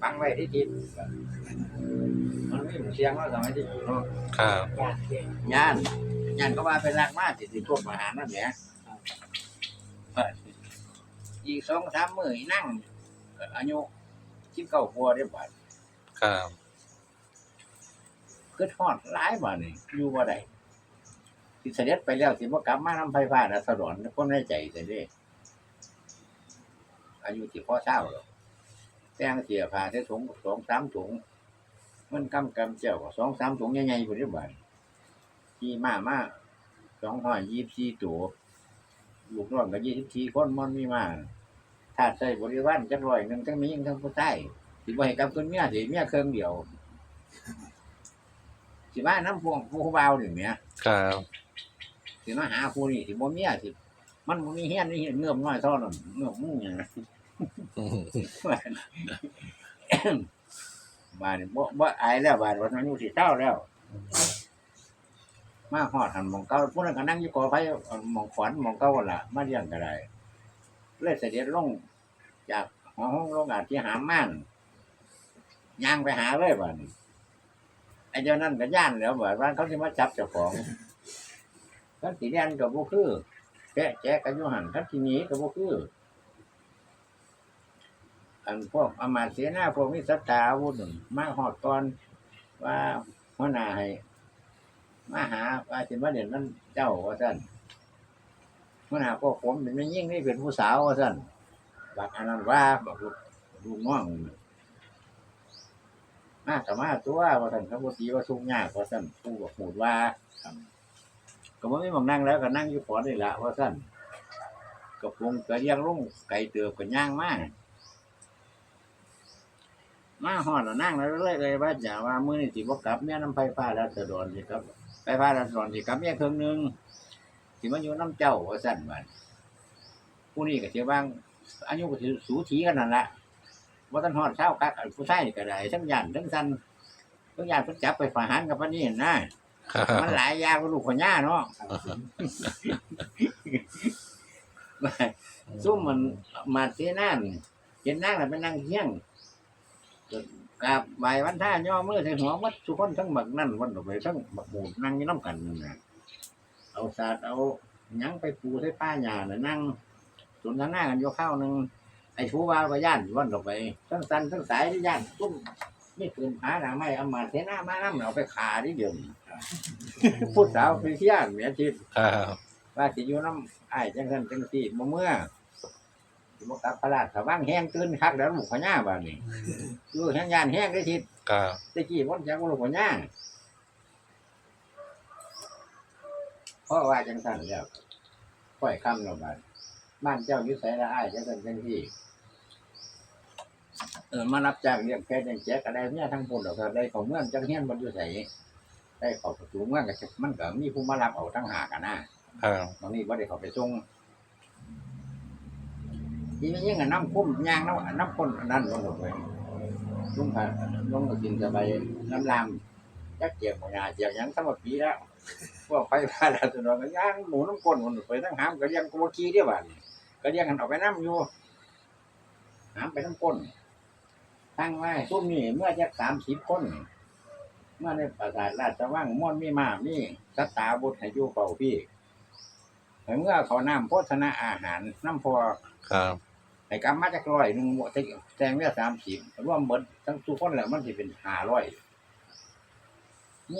ฟังไว้ที่ทิศมันไม่เสียงว่าสมัยที่เนาะครับญาติเก่งยานยานก็ว่าเป็นรักมากสิสิพวกมหานั่นแหละอีกสองสามมื้ออีนั่งอายุสิบเก้าปัวได้บาดครับคือทอดหลายบาดนี่อยู่บ่ได้สิเสด็จไปแล้วสิบ่กลับมานำไฟฟ้าน่ะสะดอนคนในใจแต่เด้อายุสิพอเช้าหรอก แต่งเสียผ้าใส่ถุงสองสามถุง มันกำกำเจ้าก็สองสามถุงใหญ่ๆพุ่นเด้บาดขี่ม้ามาสองห้อยยี่สิบสี่ตัวลูกน้องก็ยี่สิบสี่คนมันมีมาถ้าใส่บริวารจักร้อยหนึงทั้งมียิ่งทั้งผู้ใต้สิบ่ให้กลับคืนเมียสิเมียเครื่องเดียวสิมาน้ำพวงผู้เบาหนึ่งเนี่ยครับสิมาหาผู้นี่สิบ่เมียสิมันบ่มีเฮียนนี่เงื่อมน้อยเท่านั้นเงื่อมมุ่งอย่างนั้นอืม บาดนี่บ่บ่อายแล้วบาดวันนั้นอยู่สิเศร้าแล้ว มาฮอดหันมองเก่าผู้นั้นก็นั่งอยู่กอไฟมองขวัญมองเก่าหั่นล่ะ มาเลี้ยงก็ได้เลยเสด็จลงจากหอห้องลงอาจที่หามม่านย่างไปหาเลยบานไอ้เจ้านั่นก็ย่านแล้วบาดว่าเขาสิมาจับเจ้าของคันสีแดงกับบ่คือแกะแจกกันอยู่หันคันสีนี้กับบ่คือ อันพวกอมาตย์เสนาพวกนี้สัตาวุ่นมาหอดก่อนว่าหัวหน้าให้มาหาว่าสิมาเด่นนั่นเจ้าว่าซั่นหัวหน้าพวกผมเป็นไม่ยิ่งนี่เป็นผู้สาวว่าซั่นบักอันนั้นว่าบักลูกน้องนั่นมาสมาตัวว่าซั่นเขาบ่ตีว่าทุกข์ยากว่าซั่นผู้บอกหูดว่าก็บ่มีหมองนั่งแล้วก็นั่งอยู่ขอนี่ละว่าสั้นก็คงก็เรียงลงไก่เตือบก็ย่างมาก มาหอดแล้วนั่งแล้วเลยเลยว่าจะว่ามื้อนี้สิบ่กลับเมียน้ำไฟฟ้าแล้วสะดอนสิครับไฟฟ้าแล้วสะดอนสิกลับเมียครึ่งหนึงสิมาอยู่น้ำเจ้าว่าสั้นบัดผู้นี้ก็สิว่างอายุก็สิสูสีกันนั่นละว่าท่านฮอดเช้าคักอันผู้ชายนี่ก็ได้ทั้งยันทั้งสันทั้งยันเพิ่นจับไปประหารกับปานนี้นะครับมันหลายอย่างกว่าลูกขย่าเนาะซุ่มมันมาเสียนั่นเห็นนั่งแล้วไปนั่งเที่ยง กับใบายวันท่าย่อมือใส่หัวมัดทุกคนทั้งบักนั่นวันออกไปทั้งบักหมูนั่งอยี่น้ำกันนั่นนะเอาศาสตร์เอาหยังไปปูใส่ป้าหยาน่ะนั่งสนทนากันอยู่ข้าวหนึ่งไอ้ชูวาไปย่านวันออกไปทั้งสันทั้งสายที่ย่านซุ่มนี่ปืนผาหนาไม่เอามาเสนามาน้ำเอาไปขาที่เดิมพูดสาวไปเที่ยนเมียทิพครับว่าสิอยู่น้ำอ้ายจังซั่นจังซี่บ่เมื่อ สิบ่กลับพระราชถ้าว่างแห้งตื่นคักแล้วลูกพญาบัดนี้อยู่แห้งยานแห้งได้ทิศครับตะกี้บ่จักว่าลูกพญาเพราะว่าจังซั่นแล้วปล่อยคำแล้วบัดบ้านเจ้าอยู่ไสละอ้ายจังซั่นจังซี่เออมารับจ้างเลี้ยงแพะเลี้ยงแจกอะไรเนี่ยทั้งพุ่นดอกก็ได้เข้าเมืองจังเฮียนบ่อยู่ไสได้เข้าประตูเมืองก็มันก็มีผู้มารับเอาทั้งหากอะนะครับบางนี้บ่ได้เข้าไปส่ง ทีนี้ยังกับน้ำคุ้มยางน้ำน้ำข้นอันนั้นลงหมดเลยลุงผ่าลงก็กินสบายน้ำลามจักเจียบหมยาเจียบหยังทั้งมดปีแล้วพวกไปพาแล้วตัวน้องก็ย่างหมูน้ำข้นมันไปทั้งหามก็เลี้ยงกัวกี้เดียวบ้านก็เลี้ยงกันออกไปน้ำอยู่หามไปน้ำข้นตั้งไว้ซุ้มนี่เมื่อจะสามสิบคนเมื่อในปราสาทราชวังม่วนมีมามีสัตตาบุตรให้อยู่เป่าพี่แต่เมื่อเขานำโภชนาอาหารน้ำพอครับ ไอ้กำมาจากร้อยหนึ่งบ่แทงเรียสามสิบรวมหมดทั้งทุกคนแหละมันจะเป็นห้าร้อย